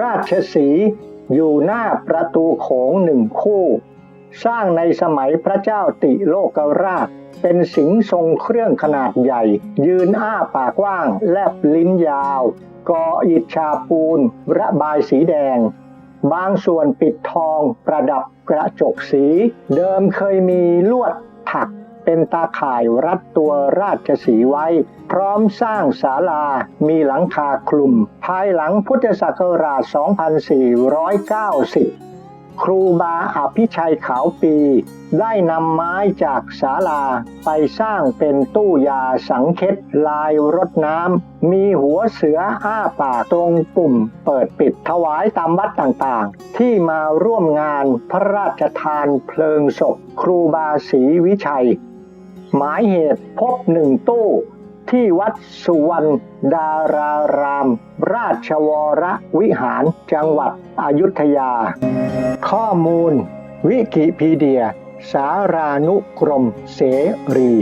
ราชสีอยู่หน้าประตูโขงหนึ่งคู่ สร้างในสมัยพระเจ้าติโลกราช เป็นสิงห์ทรงเครื่องขนาดใหญ่ ยืนอ้าปากกว้างแลบลิ้นยาวก่ออิฐชาปูน ระบายสีแดง บางส่วนปิดทองประดับกระจกสี เดิมเคยมีลวดถัก เป็นตาข่ายรัดตัวราชสีไว้ พร้อมสร้างศาลา มีหลังคาคลุม ภายหลังพุทธศักราช 2490 ครูบาอภิชัยขาวปี ได้นำไม้จากศาลาไปสร้างเป็นตู้ยาสังเคตลายรดน้ำ มีหัวเสืออ้าปากตรงปุ่ม เปิดปิดถวายตามวัดต่างๆ ที่มาร่วมงานพระราชทานเพลิงศพครูบาศรีวิชัย หมายเหตุพบหนึ่งตู้ที่วัดสุวรรณดาราราม ราชวรวิหารจังหวัดอยุธยา ข้อมูล วิกิพีเดีย สารานุกรมเสรี